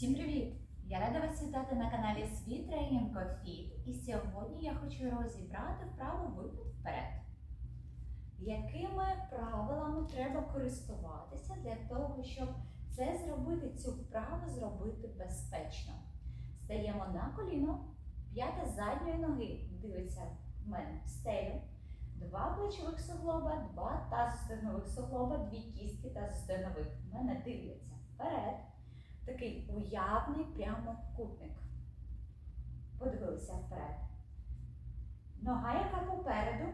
Всім привіт! Я рада вас вітати на каналі Світ Тренінг Fit. І сьогодні я хочу розібрати вправу випад вперед. Якими правилами треба користуватися для того, щоб це зробити, цю вправу зробити безпечно? Стаємо на коліно, п'ята задньої ноги дивиться в мене в стелю, два плечових суглоба, два тазостегнових суглоба, дві кістки тазостегнових в мене дивляться вперед такий уявний прямокутник. Подивилися вперед. Нога, яка попереду,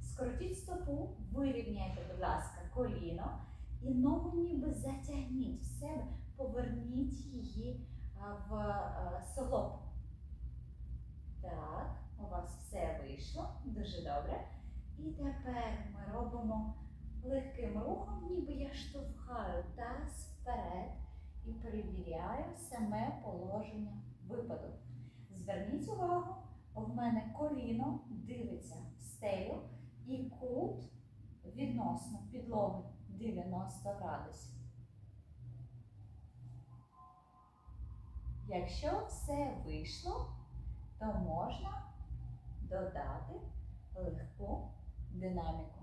скрутіть стопу, вирівняйте, будь ласка, коліно і ногу ніби затягніть в себе, поверніть її в а. Так, у вас все вийшло, дуже добре. І тепер ми робимо легким рухом, ніби я штовхаю таз вперед перевіряю саме положення випаду. Зверніть увагу, в мене коліно дивиться в стелю і кут відносно підлоги 90 градусів. Якщо все вийшло, то можна додати легку динаміку.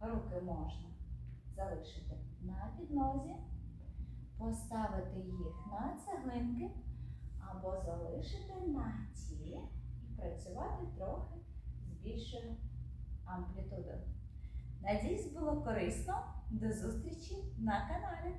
Руки можна залишити на підлозі поставити їх на цеглинки або залишити на тілі і працювати трохи з більшою амплітудою. Надіюсь, було корисно. До зустрічі на каналі!